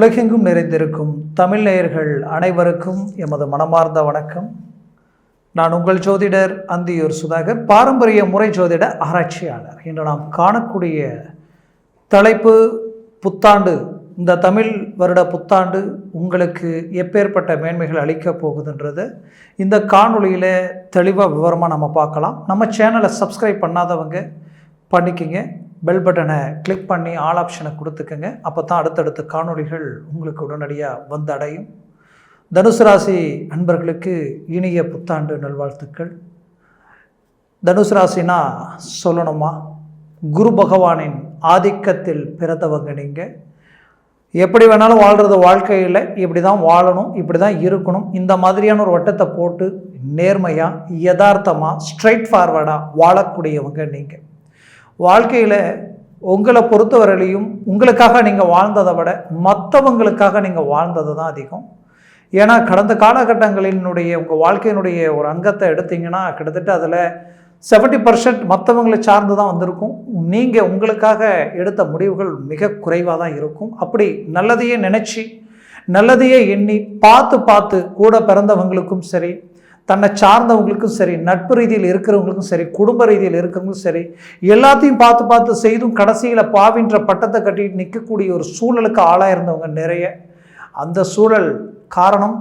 உலகெங்கும் நிறைந்திருக்கும் தமிழ் நேயர்கள் அனைவருக்கும் எமது மனமார்ந்த வணக்கம். நான் உங்கள் ஜோதிடர் அந்தியூர் சுதாகர் பாரம்பரிய முறை ஜோதிட ஆராய்ச்சியாளர். இன்று நாம் காணக்கூடிய தலைப்பு புத்தாண்டு. இந்த தமிழ் வருட புத்தாண்டு உங்களுக்கு எப்பேற்பட்ட மேன்மைகள் அளிக்கப் போகுதுன்றது இந்த காணொலியில் தெளிவாக விவரமாக நம்ம பார்க்கலாம். நம்ம சேனலை சப்ஸ்கிரைப் பண்ணாதவங்க பண்ணிக்கிங்க. பெல் பட்டனை கிளிக் பண்ணி ஆல் ஆப்ஷனை கொடுத்துக்கங்க. அப்போ தான் அடுத்தடுத்த காணொளிகள் உங்களுக்கு உடனடியாக வந்து அடையும். தனுசு ராசி அன்பர்களுக்கு இனிய புத்தாண்டு நல்வாழ்த்துக்கள். தனுசு ராசினா சொல்லணுமா? குரு பகவானின் ஆதிக்கத்தில் பிறந்தவங்க நீங்கள் எப்படி வேணாலும் வாழ்கிறது வாழ்க்கையில் இப்படி தான் வாழணும் இப்படி தான் இருக்கணும். இந்த மாதிரியான ஒரு வட்டத்தை போட்டு நேர்மையாக யதார்த்தமாக ஸ்ட்ரைட் ஃபார்வர்டாக வாழக்கூடியவங்க நீங்கள் வாழ்க்கையில் உங்களை பொறுத்தவரையிலையும் உங்களுக்காக நீங்கள் வாழ்ந்ததை விட மற்றவங்களுக்காக நீங்கள் வாழ்ந்தது தான் அதிகம். ஏன்னா கடந்த காலகட்டங்களினுடைய உங்கள் வாழ்க்கையினுடைய ஒரு அங்கத்தை எடுத்திங்கன்னா கிட்டத்தட்ட அதில் செவன்ட்டி பர்சன்ட் மற்றவங்களை சார்ந்து தான் வந்திருக்கும். நீங்கள் உங்களுக்காக எடுத்த முடிவுகள் மிக குறைவாக தான் இருக்கும். அப்படி நல்லதையே நினச்சி நல்லதையே எண்ணி பார்த்து பார்த்து கூட பிறந்தவங்களுக்கும் சரி தன்னை சார்ந்தவங்களுக்கும் சரி நட்பு ரீதியில் இருக்கிறவங்களுக்கும் சரி குடும்ப ரீதியில் இருக்கிறவங்களுக்கும் சரி எல்லாத்தையும் பார்த்து பார்த்து செய்தும் கடைசியில் பாவின்ற பட்டத்தை கட்டிட்டு நிற்கக்கூடிய ஒரு சூழலுக்கு ஆளாயிருந்தவங்க நிறைய. அந்த சூழல் காரணம்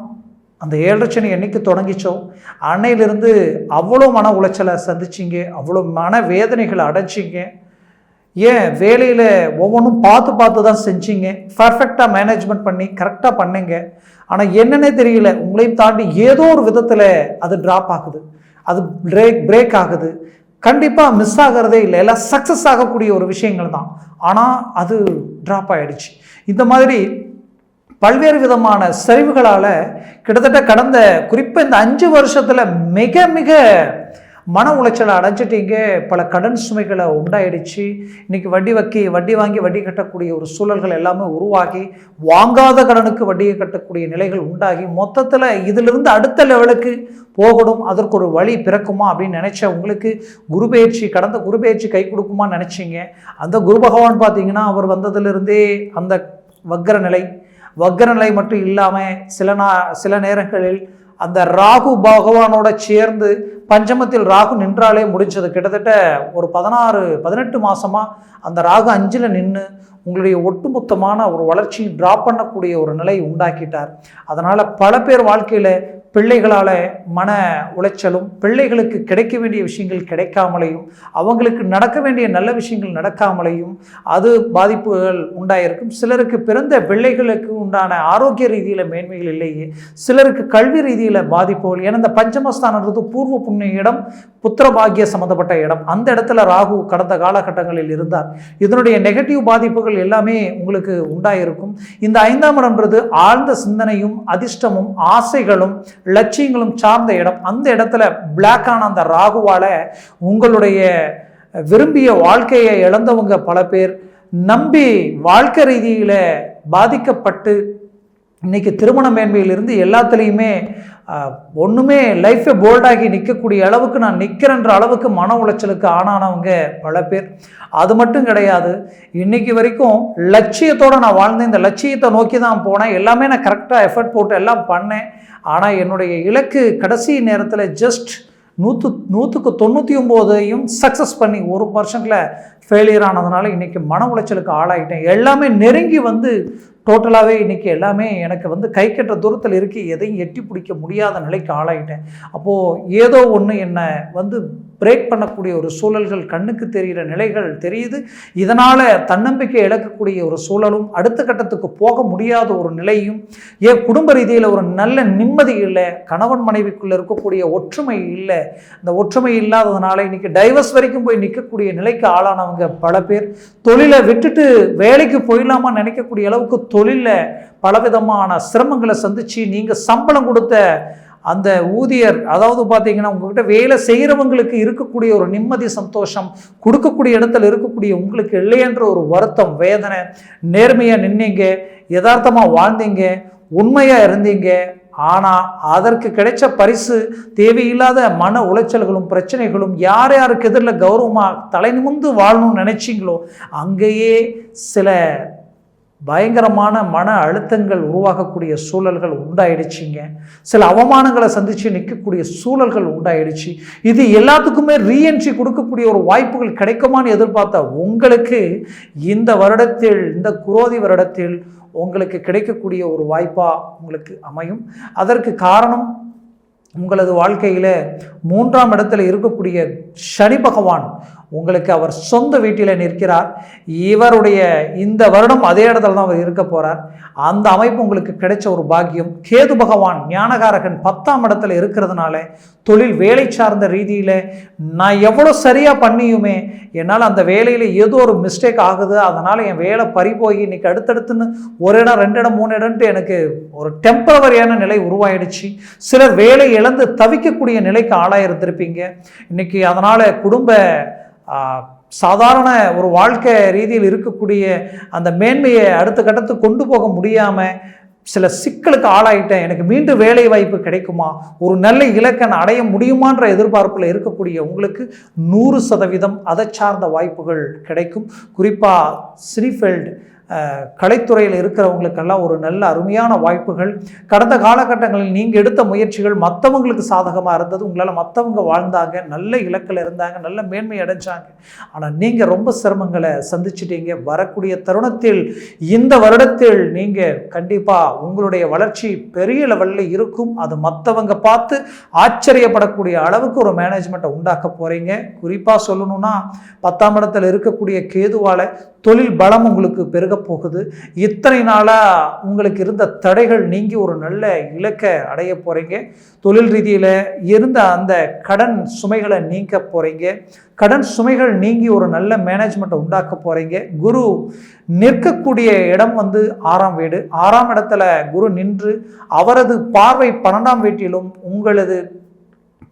அந்த ஏழரை என்னைக்கு தொடங்கிச்சோ அன்னையிலிருந்து அவ்வளோ மன உளைச்சலை சந்திச்சிங்க அவ்வளோ மன வேதனைகளை அடைச்சிங்க ஏன் வேலையில் ஒவ்வொன்றும் பார்த்து பார்த்து தான் செஞ்சீங்க? பர்ஃபெக்டாக மேனேஜ்மெண்ட் பண்ணி கரெக்டாக பண்ணுங்க. ஆனால் என்னன்னே தெரியல உங்களையும் தாண்டி ஏதோ ஒரு விதத்தில் அது ட்ராப் ஆகுது. அது பிரேக் பிரேக் ஆகுது. கண்டிப்பாக மிஸ் ஆகிறதே இல்லை. எல்லாம் சக்ஸஸ் ஆகக்கூடிய ஒரு விஷயங்கள் தான். ஆனால் அது ட்ராப் ஆகிடுச்சு இந்த மாதிரி பல்வேறு விதமான சரிவுகளால் கிட்டத்தட்ட கடந்த குறிப்பாக இந்த அஞ்சு வருஷத்தில் மிக மிக மன உளைச்சலை அடைஞ்சிட்டீங்க பல கடன் சுமைகளை உண்டாயிடுச்சு. இன்றைக்கி வட்டி வக்கி வட்டி வாங்கி வட்டி கட்டக்கூடிய ஒரு சூழல்கள் எல்லாமே உருவாகி வாங்காத கடனுக்கு வட்டியை கட்டக்கூடிய நிலைகள் உண்டாகி மொத்தத்தில் இதிலிருந்து அடுத்த லெவலுக்கு போகணும் அதற்கு ஒரு வழி பிறக்குமா அப்படின்னு நினச்ச உங்களுக்கு குரு பயிற்சி கடந்த குரு பயிற்சி கை கொடுக்குமான்னு நினச்சிங்க. அந்த குரு பகவான் பார்த்தீங்கன்னா அவர் வந்ததிலிருந்தே அந்த வக்கர நிலை வக்கர நிலை மட்டும் இல்லாமல் சில நா சில நேரங்களில் அந்த ராகு பகவானோட சேர்ந்து பஞ்சமத்தில் ராகு நின்றாலே முடிஞ்சது. கிட்டத்தட்ட ஒரு பதினாறு பதினெட்டு மாதமாக அந்த ராகு அஞ்சில் நின்று உங்களுடைய ஒட்டுமொத்தமான ஒரு வளர்ச்சியை ட்ராப் பண்ணக்கூடிய ஒரு நிலை உண்டாக்கிட்டார். அதனால் பல பேர் வாழ்க்கையில் பிள்ளைகளால் மன உளைச்சலும் பிள்ளைகளுக்கு கிடைக்க வேண்டிய விஷயங்கள் கிடைக்காமலையும் அவங்களுக்கு நடக்க வேண்டிய நல்ல விஷயங்கள் நடக்காமலையும் அது பாதிப்புகள் உண்டாயிருக்கும். சிலருக்கு பிறந்த பிள்ளைகளுக்கு உண்டான ஆரோக்கிய ரீதியில் மேன்மைகள் இல்லையே. சிலருக்கு கல்வி ரீதியில் பாதிப்புகள் ஏன்னா இந்த பஞ்சமஸ்தானன்றது பூர்வ புண்ணிய இடம் புத்திரபாகிய சம்மந்தப்பட்ட இடம். அந்த இடத்துல ராகு கடந்த காலகட்டங்களில் இருந்தார். இதனுடைய நெகட்டிவ் பாதிப்புகள் எல்லாமே உங்களுக்கு உண்டாயிருக்கும். இந்த ஐந்தாம் இடம்ன்றது ஆழ்ந்த சிந்தனையும் அதிர்ஷ்டமும் ஆசைகளும் லட்சியங்களும் சார்ந்த இடம். அந்த இடத்துல பிளாக்கான அந்த ராகுவால் உங்களுடைய விரும்பிய வாழ்க்கையை இழந்தவங்க பல பேர் நம்பி வாழ்க்கை ரீதியில் பாதிக்கப்பட்டு இன்னைக்கு திருமண மேன்மையிலிருந்து எல்லாத்துலேயுமே ஒன்றுமே லைஃப்பை போல்டாகி நிற்கக்கூடிய அளவுக்கு நான் நிற்கிறன்ற அளவுக்கு மன உளைச்சலுக்கு ஆனானவங்க பல பேர். அது மட்டும் கிடையாது இன்னைக்கு வரைக்கும் லட்சியத்தோடு நான் வாழ்ந்தேன் இந்த லட்சியத்தை நோக்கி தான் போனேன். எல்லாமே நான் கரெக்டாக எஃபர்ட் போட்டு எல்லாம் பண்ணேன். ஆனால் என்னுடைய இலக்கு கடைசி நேரத்தில் ஜஸ்ட் நூற்று நூற்றுக்கு தொண்ணூற்றி ஒம்போதையும் சக்ஸஸ் பண்ணி ஒரு பர்சன்டில் ஃபெயிலியர் ஆனதுனால இன்றைக்கி மன உளைச்சலுக்கு ஆளாகிட்டேன் எல்லாமே நெருங்கி வந்து டோட்டலாகவே இன்றைக்கி எல்லாமே எனக்கு வந்து கை கட்டுற தூரத்தில் இருக்கு எதையும் எட்டி பிடிக்க முடியாத நிலைக்கு ஆளாயிட்டேன். அப்போது ஏதோ ஒன்று என்னை வந்து பிரேக் பண்ணக்கூடிய ஒரு சூழல்கள் கண்ணுக்கு தெரிகிற நிலைகள் தெரியுது. இதனால் தன்னம்பிக்கை இழக்கக்கூடிய ஒரு சூழலும் அடுத்த கட்டத்துக்கு போக முடியாத ஒரு நிலையும் ஏன் குடும்ப ரீதியில் ஒரு நல்ல நிம்மதி இல்லை கணவன் மனைவிக்குள்ளே இருக்கக்கூடிய ஒற்றுமை இல்லை. இந்த ஒற்றுமை இல்லாததுனால இன்றைக்கி டைவர்ஸ் வரைக்கும் போய் நிற்கக்கூடிய நிலைக்கு ஆளானவங்க பல பேர். தொழிலை விட்டுட்டு வேலைக்கு போயிடலாமா நினைக்கக்கூடிய அளவுக்கு தொழிலில் பலவிதமான சிரமங்களை சந்தித்து நீங்கள் சம்பளம் கொடுத்த அந்த ஊதியர் அதாவது பார்த்தீங்கன்னா உங்ககிட்ட வேலை செய்கிறவங்களுக்கு இருக்கக்கூடிய ஒரு நிம்மதி சந்தோஷம் கொடுக்கக்கூடிய இடத்துல இருக்கக்கூடிய உங்களுக்கு இல்லையன்ற ஒரு வருத்தம் வேதனை நேர்மையாக நின்னீங்க யதார்த்தமாக வாழ்ந்தீங்க உண்மையாக இருந்தீங்க. ஆனால் அதற்கு கிடைச்ச பரிசு தேவையில்லாத மன உளைச்சல்களும் பிரச்சனைகளும் யார் யாருக்கு எதிரில் கௌரவமாக தலை நிமிந்து வாழணும்னு நினச்சிங்களோ அங்கேயே சில பயங்கரமான மன அழுத்தங்கள் உருவாகக்கூடிய சூழல்கள் உண்டாயிடுச்சிங்க. சில அவமானங்களை சந்தித்து நிற்கக்கூடிய சூழல்கள் உண்டாயிடுச்சு. இது எல்லாத்துக்குமே ரீஎன்ட்ரி கொடுக்கக்கூடிய ஒரு வாய்ப்புகள் கிடைக்குமான்னு எதிர்பார்த்த உங்களுக்கு இந்த வருடத்தில் இந்த குரோதி வருடத்தில் உங்களுக்கு கிடைக்கக்கூடிய ஒரு வாய்ப்பாக உங்களுக்கு அமையும். அதற்கு காரணம் உங்களது வாழ்க்கையில் மூன்றாம் இடத்துல இருக்கக்கூடிய சனி பகவான். உங்களுக்கு அவர் சொந்த வீட்டில் நிற்கிறார். இவருடைய இந்த வருடம் அதே இடத்துல தான் அவர் இருக்க போகிறார் அந்த அமைப்பு உங்களுக்கு கிடைச்ச ஒரு பாக்கியம். கேது பகவான் ஞானகாரகன் பத்தாம் இடத்துல இருக்கிறதுனால தொழில் வேலை சார்ந்த ரீதியில் நான் எவ்வளோ சரியாக பண்ணியுமே என்னால் அந்த வேலையில் ஏதோ ஒரு மிஸ்டேக் ஆகுது. அதனால் என் வேலை பறி போய் இன்றைக்கி அடுத்தடுத்துன்னு ஒரு இடம் ரெண்டு இடம் மூணு இடம்ட்டு எனக்கு ஒரு டெம்பரவரியான நிலை உருவாயிடுச்சு. சிலர் வேலை இழந்து தவிக்கக்கூடிய நிலைக்கு ஆளாயிருந்திருப்பீங்க. இன்னைக்கு அதனால் குடும்ப சாதாரண ஒரு வாழ்க்கை ரீதியில் இருக்கக்கூடிய அந்த மேன்மையை அடுத்த கட்டத்துக்கு கொண்டு போக முடியாமல் சில சிக்கலுக்கு ஆளாயிட்டேன். எனக்கு மீண்டும் வேலை வாய்ப்பு கிடைக்குமா? ஒரு நல்ல இலக்கை அடைய முடியுமான்ற எதிர்பார்ப்பில் இருக்கக்கூடிய உங்களுக்கு நூறு சதவீதம் அதை சார்ந்த வாய்ப்புகள் கிடைக்கும். குறிப்பாக ஸ்ரீஃபெல்ட் கலைத்துறையில் இருக்கிறவங்களுக்கெல்லாம் ஒரு நல்ல அருமையான வாய்ப்புகள். கடந்த காலகட்டங்களில் நீங்கள் எடுத்த முயற்சிகள் மற்றவங்களுக்கு சாதகமாக இருந்தது. உங்களால் மற்றவங்க வாழ்ந்தாங்க. நல்ல இலக்கில் இருந்தாங்க. நல்ல மேன்மை அடைஞ்சாங்க. ஆனால் நீங்கள் ரொம்ப சிரமங்களை சந்திச்சிட்டீங்க. வரக்கூடிய தருணத்தில் இந்த வருடத்தில் நீங்கள் கண்டிப்பாக உங்களுடைய வளர்ச்சி பெரிய லெவலில் இருக்கும். அது மற்றவங்க பார்த்து ஆச்சரியப்படக்கூடிய அளவுக்கு ஒரு மேனேஜ்மெண்ட்டை உண்டாக்க போகிறீங்க குறிப்பாக சொல்லணும்னா பத்தாம் இடத்துல இருக்கக்கூடிய கேதுவால் தொழில் பலம் உங்களுக்கு பெருகப் போகுது. இத்தனை நாளாக உங்களுக்கு இருந்த தடைகள் நீங்கி ஒரு நல்ல இலக்கை அடைய போகிறீங்க தொழில் ரீதியில் இருந்த அந்த கடன் சுமைகளை நீக்க போகிறீங்க கடன் சுமைகள் நீங்கி ஒரு நல்ல மேனேஜ்மெண்ட்டை உண்டாக்க போகிறீங்க குரு நிற்கக்கூடிய இடம் வந்து ஆறாம் வீடு. ஆறாம் இடத்துல குரு நின்று அவரது பார்வை பன்னெண்டாம் வீட்டிலும் உங்களது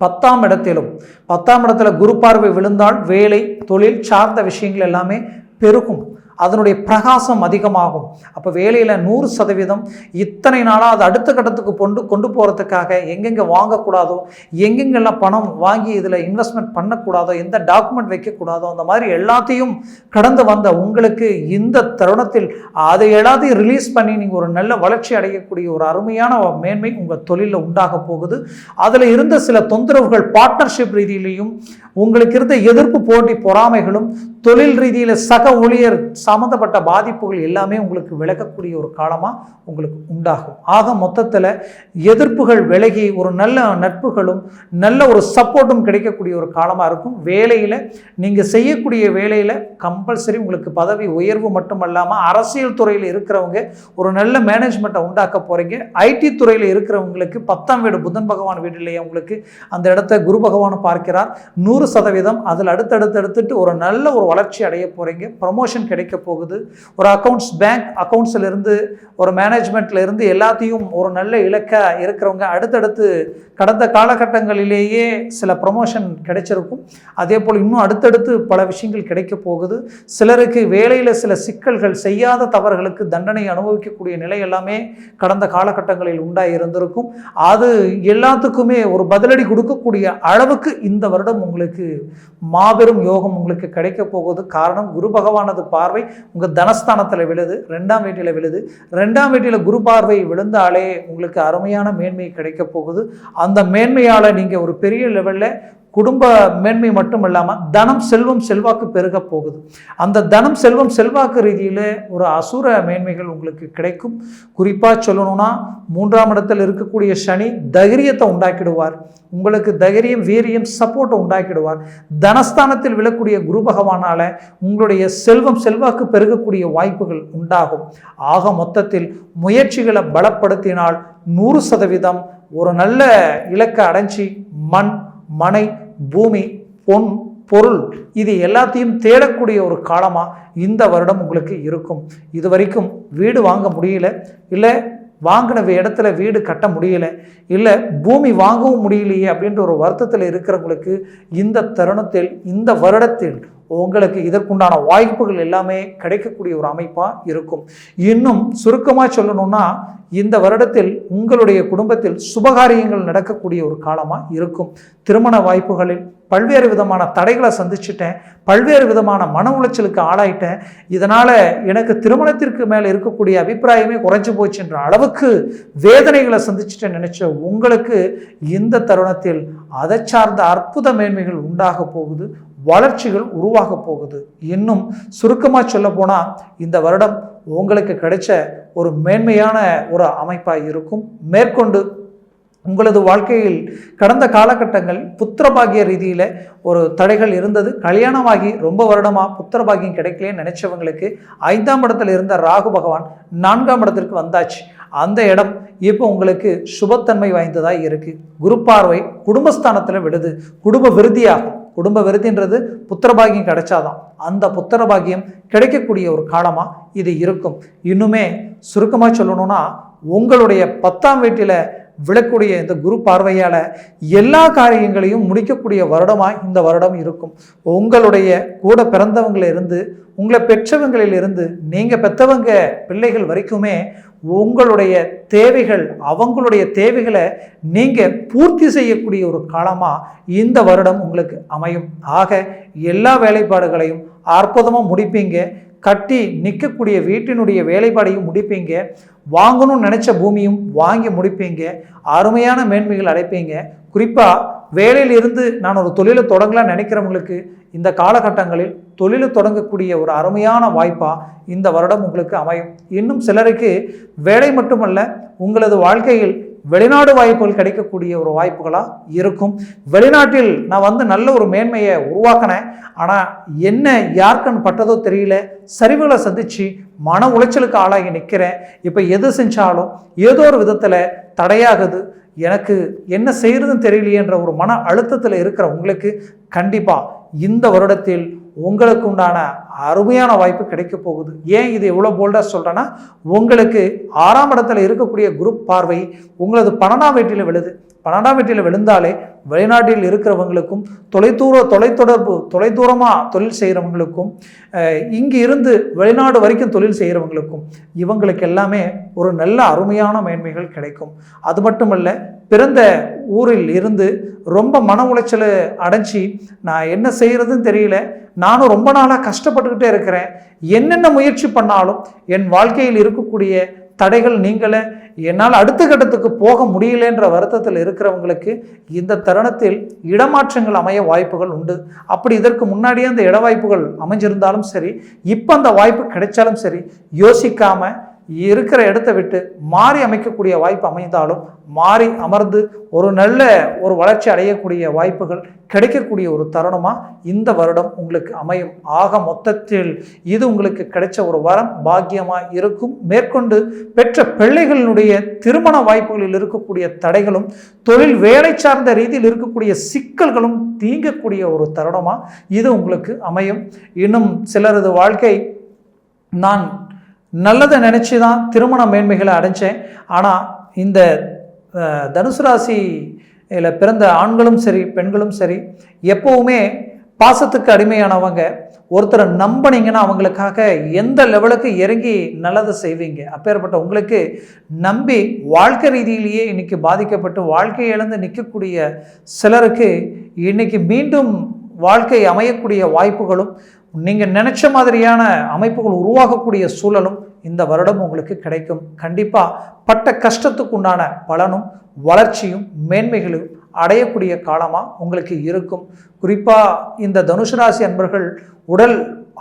பத்தாம் இடத்திலும். பத்தாம் இடத்துல குரு பார்வை விழுந்தால் வேலை தொழில் சார்ந்த விஷயங்கள் எல்லாமே పెరుకుము அதனுடைய பிரகாசம் அதிகமாகும். அப்போ வேலையில் நூறு சதவீதம் இத்தனை நாளாக அது அடுத்த கட்டத்துக்கு கொண்டு கொண்டு போகிறதுக்காக எங்கெங்கே வாங்கக்கூடாதோ எங்கெங்கெல்லாம் பணம் வாங்கி இதில் இன்வெஸ்ட்மெண்ட் பண்ணக்கூடாதோ எந்த டாக்குமெண்ட் வைக்கக்கூடாதோ அந்த மாதிரி எல்லாத்தையும் கடந்து வந்த உங்களுக்கு இந்த தருணத்தில் அதை எல்லாத்தையும் ரிலீஸ் பண்ணி நீங்கள் ஒரு நல்ல வளர்ச்சி அடையக்கூடிய ஒரு அருமையான மேன்மை உங்கள் தொழிலில் உண்டாக போகுது. அதில் இருந்த சில தொந்தரவுகள் பார்ட்னர்ஷிப் ரீதியிலையும் உங்களுக்கு இருந்த எதிர்ப்பு போட்டி பொறாமைகளும் தொழில் ரீதியில் சக ஊழியர் சம்மந்தப்பட்ட பாதிப்புகள் எல்லாமே உங்களுக்கு விளக்கக்கூடிய ஒரு காலமாக உங்களுக்கு உண்டாகும். ஆக மொத்தத்தில் எதிர்ப்புகள் விலகி ஒரு நல்ல நட்புகளும் நல்ல ஒரு சப்போர்ட்டும் கிடைக்கக்கூடிய ஒரு காலமாக இருக்கும். வேலையில் நீங்கள் செய்யக்கூடிய வேலையில் கம்பல்சரி உங்களுக்கு பதவி உயர்வு மட்டும் இல்லாமல் அரசியல் துறையில் இருக்கிறவங்க ஒரு நல்ல மேனேஜ்மெண்ட்டை உண்டாக்க போகிறீங்க ஐடி துறையில் இருக்கிறவங்களுக்கு பத்தாம் வீடு புதன் பகவான் வீட்டிலேயே உங்களுக்கு? அந்த இடத்த குரு பகவான் பார்க்கிறார். நூறு சதவீதம். அதில் அடுத்தடுத்து எடுத்துட்டு ஒரு நல்ல ஒரு வளர்ச்சி அடைய போகிறீங்க ப்ரமோஷன் கிடைக்க போகுது. ஒரு அக்கௌண்ட்ஸ் பேங்க் அக்கௌண்ட்ஸில் இருந்து ஒரு மேனேஜ்மெண்ட்லேருந்து எல்லாத்தையும் ஒரு நல்ல இலக்காக இருக்கிறவங்க அடுத்தடுத்து கடந்த காலகட்டங்களிலேயே சில ப்ரொமோஷன் கிடைச்சிருக்கும். அதே போல் இன்னும் அடுத்தடுத்து பல விஷயங்கள் கிடைக்க போகுது. சிலருக்கு வேலையில் சில சிக்கல்கள் செய்யாத தவறுகளுக்கு தண்டனை அனுபவிக்கக்கூடிய நிலை எல்லாமே கடந்த காலகட்டங்களில் உண்டாகி இருந்திருக்கும். அது எல்லாத்துக்குமே ஒரு பதிலடி கொடுக்கக்கூடிய அளவுக்கு இந்த வருடம் உங்களுக்கு மாபெரும் யோகம் உங்களுக்கு கிடைக்க போகுது. காரணம் குரு பகவானது பார்வை. உங்கள் தனஸ்தானத்தில் விழுது ரெண்டாம் வீட்டில் விழுது ரெண்டாம் வீட்டில் குரு பார்வை விழுந்தாலே உங்களுக்கு அருமையான மேன்மை கிடைக்க போகுது. அந்த மேன்மையால் நீங்கள் ஒரு பெரிய லெவலில் குடும்ப மேன்மை மட்டும் இல்லாமல் தனம் செல்வம் செல்வாக்கு பெருக போகுது. அந்த தனம் செல்வம் செல்வாக்கு ரீதியில் ஒரு அசுர மேன்மைகள் உங்களுக்கு கிடைக்கும். குறிப்பாக சொல்லணும்னா மூன்றாம் இடத்தில் இருக்கக்கூடிய சனி தைரியத்தை உண்டாக்கிடுவார். உங்களுக்கு தைரியம் வீரியம் சப்போர்ட்டை உண்டாக்கிடுவார். தனஸ்தானத்தில் விழக்கூடிய குரு பகவானால் உங்களுடைய செல்வம் செல்வாக்கு பெருகக்கூடிய வாய்ப்புகள் உண்டாகும். ஆக மொத்தத்தில் முயற்சிகளை பலப்படுத்தினால் நூறு சதவீதம் ஒரு நல்ல இலக்கை அடைஞ்சி மண் மனை பூமி பொன் பொருள் இது எல்லாத்தையும் தேடக்கூடிய ஒரு காலமாக இந்த வருடம் உங்களுக்கு இருக்கும். இது வரைக்கும் வீடு வாங்க முடியல இல்லை வாங்கின இடத்துல வீடு கட்ட முடியல இல்லை பூமி வாங்கவும் முடியலையே அப்படின்ற ஒரு வருத்தத்தில் இருக்கிறவங்களுக்கு இந்த தருணத்தில் இந்த வருடத்தில் உங்களுக்கு இதற்குண்டான வாய்ப்புகள் எல்லாமே கிடைக்கக்கூடிய ஒரு அமைப்பாக இருக்கும். இன்னும் சுருக்கமாக சொல்லணும்னா இந்த வருடத்தில் உங்களுடைய குடும்பத்தில் சுபகாரியங்கள் நடக்கக்கூடிய ஒரு காலமாக இருக்கும். திருமண வாய்ப்புகளில் பல்வேறு விதமான தடைகளை சந்திச்சிட்டேன். பல்வேறு விதமான மன உளைச்சலுக்கு ஆளாயிட்டேன். இதனால் எனக்கு திருமணத்திற்கு மேலே இருக்கக்கூடிய அபிப்பிராயமே குறைஞ்சு போச்சுன்ற அளவுக்கு வேதனைகளை சந்திச்சிட்டேன் நினச்ச உங்களுக்கு இந்த தருணத்தில் அதை சார்ந்த அற்புத மேன்மைகள் உண்டாக போகுது. வளர்ச்சிகள் உருவாக போகுது. இன்னும் சுருக்கமாக சொல்ல போனால் இந்த வருடம் உங்களுக்கு கிடைச்ச ஒரு மேன்மையான ஒரு அமைப்பாக இருக்கும். மேற்கொண்டு உங்களது வாழ்க்கையில் கடந்த காலகட்டங்கள் புத்திரபாகிய ரீதியில் ஒரு தடைகள் இருந்தது. கல்யாணமாகி ரொம்ப வருடமாக புத்திரபாகியம் கிடைக்கலன்னு நினச்சவங்களுக்கு ஐந்தாம் இடத்துல இருந்த ராகு பகவான் நான்காம் இடத்திற்கு வந்தாச்சு. அந்த இடம் இப்போ உங்களுக்கு சுபத்தன்மை வாய்ந்ததாக இருக்குது குரு பார்வை குடும்பஸ்தானத்தில் விடுது. குடும்ப விருதியாகும் குடும்ப விருத்தின்றது புத்திரபாகியம் கிடைச்சாதான். அந்த புத்திரபாகியம் கிடைக்கக்கூடிய ஒரு காலமாக இது இருக்கும். இன்னுமே சுருக்கமாக சொல்லணும்னா உங்களுடைய பத்தாம் வீட்டில் விழக்கூடிய இந்த குரு பார்வையால் எல்லா காரியங்களையும் முடிக்கக்கூடிய வருடமாக இந்த வருடம் இருக்கும். உங்களுடைய கூட பிறந்தவங்களிலிருந்து உங்களை பெற்றவங்களில் இருந்து நீங்கள் பெற்றவங்க பிள்ளைகள் வரைக்குமே உங்களுடைய தேவைகள் அவங்களுடைய தேவைகளை நீங்கள் பூர்த்தி செய்யக்கூடிய ஒரு காலமாக இந்த வருடம் உங்களுக்கு அமையும். ஆக எல்லா வேலைப்பாடுகளையும் அற்புதமாக முடிப்பீங்க. கட்டி நிற்கக்கூடிய வீட்டினுடைய வேலைப்பாடையும் முடிப்பீங்க. வாங்கணும்னு நினச்ச பூமியும் வாங்கி முடிப்பீங்க. அருமையான மேன்மைகள் அடைப்பீங்க. குறிப்பாக வேலையிலிருந்து நான் ஒரு தொழிலை தொடங்கலாம்னு நினைக்கிறவங்களுக்கு இந்த காலகட்டங்களில் தொழிலை தொடங்கக்கூடிய ஒரு அருமையான வாய்ப்பாக இந்த வருடம் உங்களுக்கு அமையும். இன்னும் சிலருக்கு வேலை மட்டுமல்ல உங்களது வாழ்க்கையில் வெளிநாடு வாய்ப்புகள் கிடைக்கக்கூடிய ஒரு வாய்ப்புகளாக இருக்கும். வெளிநாட்டில் நான் வந்து நல்ல ஒரு மேன்மையை உருவாக்கினேன். ஆனால் என்ன யாருக்குன்னு பட்டதோ தெரியல. சரிவுகளை சந்தித்து மன உளைச்சலுக்கு ஆளாகி நிற்கிறேன் இப்போ எது செஞ்சாலும் ஏதோ ஒரு விதத்தில் தடையாகுது. எனக்கு என்ன செய்கிறதுன்னு தெரியலையேன்ற ஒரு மன அழுத்தத்தில் இருக்கிற உங்களுக்கு கண்டிப்பாக இந்த வருடத்தில் உங்களுக்கு உண்டான அருமையான வாய்ப்பு கிடைக்க போகுது. ஏன் இது எவ்வளோ போல்டாக சொல்கிறேன்னா உங்களுக்கு ஆறாம் இடத்துல இருக்கக்கூடிய குரூப் பார்வை உங்களது பன்னெண்டாம் வீட்டில் விழுது. பன்னெண்டாம் வீட்டில் விழுந்தாலே வெளிநாட்டில் இருக்கிறவங்களுக்கும் தொலைதூர தொலைத்தொடர்பு தொலைதூரமாக தொழில் செய்கிறவங்களுக்கும் இங்கே இருந்து வெளிநாடு வரைக்கும் தொழில் செய்கிறவங்களுக்கும் இவங்களுக்கு எல்லாமே ஒரு நல்ல அருமையான மேன்மைகள் கிடைக்கும். அது மட்டுமல்ல பிறந்த ஊரில் இருந்து ரொம்ப மன உளைச்சல் அடைஞ்சி நான் என்ன செய்கிறதுன்னு தெரியல. நானும் ரொம்ப நாளாக கஷ்டப்பட்டுக்கிட்டே இருக்கிறேன். என்னென்ன முயற்சி பண்ணாலும் என் வாழ்க்கையில் இருக்கக்கூடிய தடைகள் நீங்களே. என்னால் அடுத்த கட்டத்துக்கு போக முடியலன்ற வருத்தத்தில் இருக்கிறவங்களுக்கு இந்த தருணத்தில் இடமாற்றங்கள் அமைய வாய்ப்புகள் உண்டு. அப்படி இதற்கு முன்னாடியே அந்த இட வாய்ப்புகள் அமைஞ்சிருந்தாலும் சரி இப்போ அந்த வாய்ப்பு கிடைச்சாலும் சரி யோசிக்காமல் இருக்கிற இடத்த விட்டு மாறி அமைக்கக்கூடிய வாய்ப்பு அமைந்தாலும் மாறி அமர்ந்து ஒரு நல்ல ஒரு வளர்ச்சி அடையக்கூடிய வாய்ப்புகள் கிடைக்கக்கூடிய ஒரு தருணமாக இந்த வருடம் உங்களுக்கு அமையும். ஆக மொத்தத்தில் இது உங்களுக்கு கிடைச்ச ஒரு வரம் பாக்கியமாக இருக்கும். மேற்கொண்டு பெற்ற பிள்ளைகளினுடைய திருமண வாய்ப்புகளில் இருக்கக்கூடிய தடைகளும் தொழில் வேலை சார்ந்த ரீதியில் இருக்கக்கூடிய சிக்கல்களும் தீங்கக்கூடிய ஒரு தருணமாக இது உங்களுக்கு அமையும். இன்னும் சிலரது வாழ்க்கை நான் நல்லதை நினச்சி தான் திருமண மேன்மைகளை அடைஞ்சேன். ஆனால் இந்த தனுசு ராசியில் பிறந்த ஆண்களும் சரி பெண்களும் சரி எப்போவுமே பாசத்துக்கு அடிமையானவங்க ஒருத்தரை நம்பினீங்கன்னா அவங்களுக்காக எந்த லெவலுக்கு இறங்கி நல்லதை செய்வீங்க? அப்பேற்பட்ட உங்களுக்கு நம்பி வாழ்க்கை ரீதியிலேயே இன்னைக்கு பாதிக்கப்பட்டு வாழ்க்கையை இழந்து நிற்கக்கூடிய சிலருக்கு இன்னைக்கு மீண்டும் வாழ்க்கை அமையக்கூடிய வாய்ப்புகளும் நீங்கள் நினச்ச மாதிரியான அமைப்புகள் உருவாகக்கூடிய சூழலும் இந்த வருடம் உங்களுக்கு கிடைக்கும். கண்டிப்பாக பட்ட கஷ்டத்துக்கு உண்டான பலனும் வளர்ச்சியும் மேன்மைகளும் அடையக்கூடிய காலமாக உங்களுக்கு இருக்கும். குறிப்பாக இந்த தனுசு ராசி அன்பர்கள் உடல்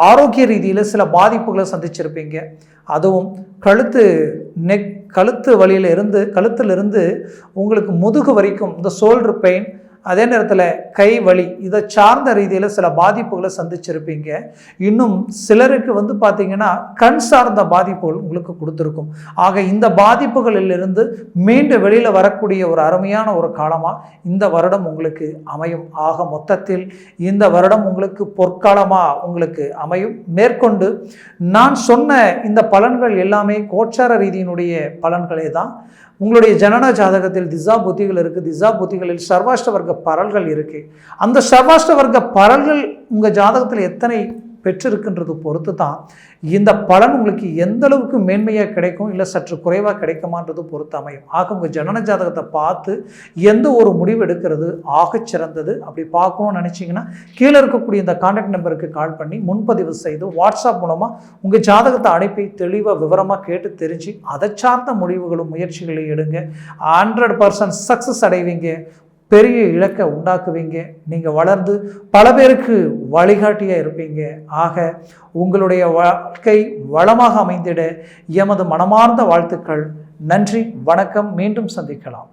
ஆரோக்கிய ரீதியில் சில பாதிப்புகளை சந்திச்சிருப்பீங்க. அதுவும் கழுத்து நெக் கழுத்து வழியில இருந்து கழுத்திலிருந்து உங்களுக்கு முதுகு வரைக்கும் இந்த ஷோல்டர் பெயின் அதே நேரத்தில் கை வலி இதை சார்ந்த ரீதியில் சில பாதிப்புகளை சந்திச்சிருப்பீங்க. இன்னும் சிலருக்கு வந்து பார்த்தீங்கன்னா கண் சார்ந்த பாதிப்புகள் உங்களுக்கு கொடுத்துருக்கும். ஆக இந்த பாதிப்புகளிலிருந்து மீண்டும் வெளியில் வரக்கூடிய ஒரு அருமையான ஒரு காலமாக இந்த வருடம் உங்களுக்கு அமையும். ஆக மொத்தத்தில் இந்த வருடம் உங்களுக்கு பொற்காலமாக உங்களுக்கு அமையும். மேற்கொண்டு நான் சொன்ன இந்த பலன்கள் எல்லாமே கோச்சார ரீதியினுடைய பலன்களே தான். உங்களுடைய ஜனன ஜாதகத்தில் திசா புத்திகள் இருக்குது திசா புத்திகளில் சர்வாஷ்ட வர்க்க வர்க்க பரல்கள் இருக்கு. அந்த சர்வாஷ்ட வர்க்க பரல்கள் உங்கள் ஜாதகத்தில் எத்தனை பெற்றிருக்கின்றது பொறுத்து தான் இந்த பலன் உங்களுக்கு எந்த அளவுக்கு மேன்மையாக கிடைக்கும் இல்லை சற்று குறைவாக கிடைக்குமான்றது பொறுத்து அமையும். ஆக உங்கள் ஜனன ஜாதகத்தை பார்த்து எந்த ஒரு முடிவு எடுக்கிறது ஆகச் சிறந்தது அப்படி பார்க்கணும்னு நினச்சிங்கன்னா கீழே இருக்கக்கூடிய இந்த கான்டாக்ட் நம்பருக்கு கால் பண்ணி முன்பதிவு செய்து வாட்ஸ்அப் மூலமாக உங்கள் ஜாதகத்தை அனுப்பி தெளிவாக விவரமாக கேட்டு தெரிஞ்சு அதை சார்ந்த முடிவுகளும் முயற்சிகளையும் எடுங்க. ஹண்ட்ரட் பர்சன்ட் சக்ஸஸ் அடைவீங்க. பெரிய இலக்கை உண்டாக்குவீங்க. நீங்கள் வளர்ந்து பல பேருக்கு வழிகாட்டியாக இருப்பீங்க. ஆக உங்களுடைய வாழ்க்கை வளமாக அமைந்திட எமது மனமார்ந்த வாழ்த்துக்கள். நன்றி வணக்கம். மீண்டும் சந்திக்கலாம்.